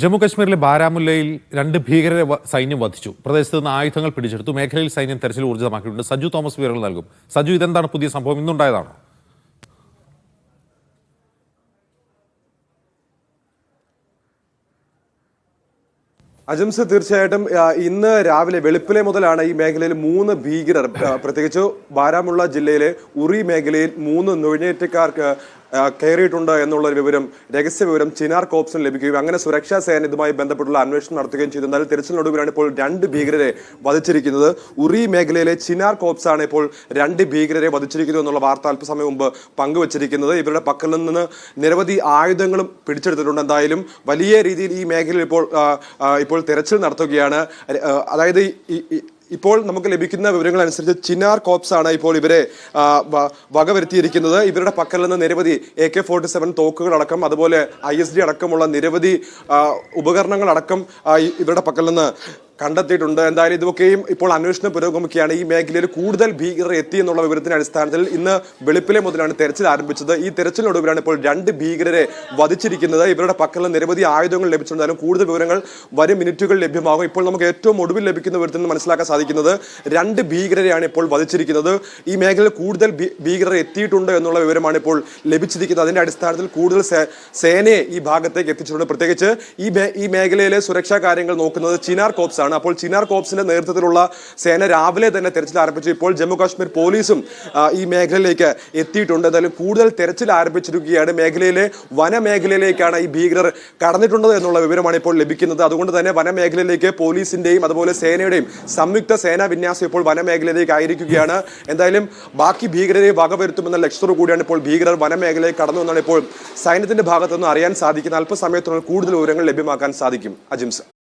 ജമ്മു കശ്മീരിലെ ബാരാമുല്ലയിൽ രണ്ട് ഭീകരരെ സൈന്യം വധിച്ചു. പ്രദേശത്ത് നിന്ന് ആയുധങ്ങൾ പിടിച്ചെടുത്തു. മേഖലയിൽ സൈന്യം തെരച്ചിൽ ഊർജിതമാക്കിയിട്ടുണ്ട് സജു തോമസ് വിവരങ്ങൾ നൽകും. സജു ഇതെന്താണ് പുതിയ സംഭവം? ഇന്നുണ്ടായതാണോ? അജംസ് തീർച്ചയായിട്ടും ഇന്ന് രാവിലെ വെളുപ്പിലെ മുതലാണ് ഈ മേഖലയിൽ മൂന്ന് ഭീകരർ പ്രത്യേകിച്ച് ബാരാമുള്ള ജില്ലയിലെ ഉറി മേഖലയിൽ മൂന്ന് നുഴഞ്ഞേറ്റക്കാർക്ക് കയറിയിട്ടുണ്ട് എന്നുള്ള വിവരം രഹസ്യ വിവരം ചിനാർ കോപ്സിന് ലഭിക്കുകയും അങ്ങനെ സുരക്ഷാ സേന ഇതുമായി ബന്ധപ്പെട്ടുള്ള അന്വേഷണം നടത്തുകയും ചെയ്തു. എന്നാൽ തിരച്ചിലിനൊടുവിലാണ് ഇപ്പോൾ രണ്ട് ഭീകരരെ വധിച്ചിരിക്കുന്നത്. ഉറി മേഖലയിലെ ചിനാർ കോപ്സ് ആണ് ഇപ്പോൾ രണ്ട് ഭീകരരെ വധിച്ചിരിക്കുന്നു എന്നുള്ള വാർത്ത അല്പസമയം മുമ്പ് പങ്കുവച്ചിരിക്കുന്നത്. ഇവരുടെ പക്കൽ നിന്ന് നിരവധി ആയുധങ്ങളും പിടിച്ചെടുത്തിട്ടുണ്ട്. എന്തായാലും വലിയ രീതിയിൽ ഈ മേഖലയിൽ ഇപ്പോൾ ഇപ്പോൾ തെരച്ചിൽ നടത്തുകയാണ്. അതായത് ഈ- ഇപ്പോൾ നമുക്ക് ലഭിക്കുന്ന വിവരങ്ങൾ അനുസരിച്ച് ചിനാർ കോപ്സ് ആണ് ഇപ്പോൾ ഇവരെ വകവരുത്തിയിരിക്കുന്നത് ഇവരുടെ പക്കൽ നിന്ന് നിരവധി എ കെ ഫോർട്ടി സെവൻ തോക്കുകൾ അടക്കം അതുപോലെ ഐ എസ് ഡി അടക്കമുള്ള നിരവധി ഉപകരണങ്ങളടക്കം ഇവരുടെ പക്കൽ നിന്ന് കണ്ടെത്തിയിട്ടുണ്ട്. എന്തായാലും ഇതൊക്കെയും ഇപ്പോൾ അന്വേഷണം പുരോഗമിക്കുകയാണ്. ഈ മേഖലയിൽ കൂടുതൽ ഭീകരർ എത്തി എന്നുള്ള വിവരത്തിന്റെ അടിസ്ഥാനത്തിൽ ഇന്ന് വെളുപ്പിലെ മുതലാണ് തെരച്ചിൽ ആരംഭിച്ചത്. ഈ തെരച്ചിലിനൊടുവിലാണ് ഇപ്പോൾ രണ്ട് ഭീകരരെ വധിച്ചിരിക്കുന്നത്. ഇവരുടെ പക്കൽ നിരവധി ആയുധങ്ങൾ ലഭിച്ചിട്ടുണ്ടാലും കൂടുതൽ വിവരങ്ങൾ വരും മിനിറ്റുകൾ ലഭ്യമാകും. ഇപ്പോൾ നമുക്ക് ഏറ്റവും ഒടുവിൽ ലഭിക്കുന്ന വിവരത്തിൽ നിന്ന് മനസ്സിലാക്കാൻ സാധിക്കുന്നത് രണ്ട് ഭീകരരെയാണ് ഇപ്പോൾ വധിച്ചിരിക്കുന്നത്. ഈ മേഖലയിൽ കൂടുതൽ ഭീകരർ എത്തിയിട്ടുണ്ട് എന്നുള്ള വിവരമാണ് ഇപ്പോൾ ലഭിച്ചിരിക്കുന്നത്. അതിന്റെ അടിസ്ഥാനത്തിൽ കൂടുതൽ സേനയെ ഈ ഭാഗത്തേക്ക് എത്തിച്ചിട്ടുണ്ട്. പ്രത്യേകിച്ച് ഈ ഈ മേഖലയിലെ സുരക്ഷാ കാര്യങ്ങൾ നോക്കുന്നത് ചിനാർ കോപ്സ് ആണ്. അപ്പോൾ ചിനാർ കോപ്സിന്റെ നേതൃത്വത്തിലുള്ള സേന രാവിലെ തന്നെ തെരച്ചിൽ ആരംഭിച്ചു. ഇപ്പോൾ ജമ്മു കാശ്മീർ പോലീസും ഈ മേഖലയിലേക്ക് എത്തിയിട്ടുണ്ട്. എന്തായാലും കൂടുതൽ തെരച്ചിൽ ആരംഭിച്ചിരിക്കുകയാണ്. മേഖലയിലെ വനമേഖലയിലേക്കാണ് ഈ ഭീകരർ കടന്നിട്ടുള്ളത് എന്നുള്ള വിവരമാണ് ഇപ്പോൾ ലഭിക്കുന്നത്. അതുകൊണ്ട് തന്നെ വനമേഖലയിലേക്ക് പോലീസിന്റെയും അതുപോലെ സേനയുടെയും സംയുക്ത സേനാ വിന്യാസം ഇപ്പോൾ വനമേഖലയിലേക്ക് ആയിരിക്കുകയാണ്. എന്തായാലും ബാക്കി ഭീകരരെ വകവരുത്തുമെന്ന ലക്ഷ്യത്തോടു കൂടിയാണ് ഇപ്പോൾ ഭീകരർ വനമേഖലയിൽ കടന്നു എന്നാണ് ഇപ്പോൾ സൈന്യത്തിന്റെ ഭാഗത്തുനിന്ന് അറിയാൻ സാധിക്കുന്ന അല്പസമയത്തിനുള്ളിൽ കൂടുതൽ വിവരങ്ങൾ ലഭ്യമാക്കാൻ സാധിക്കും. അജിംസ്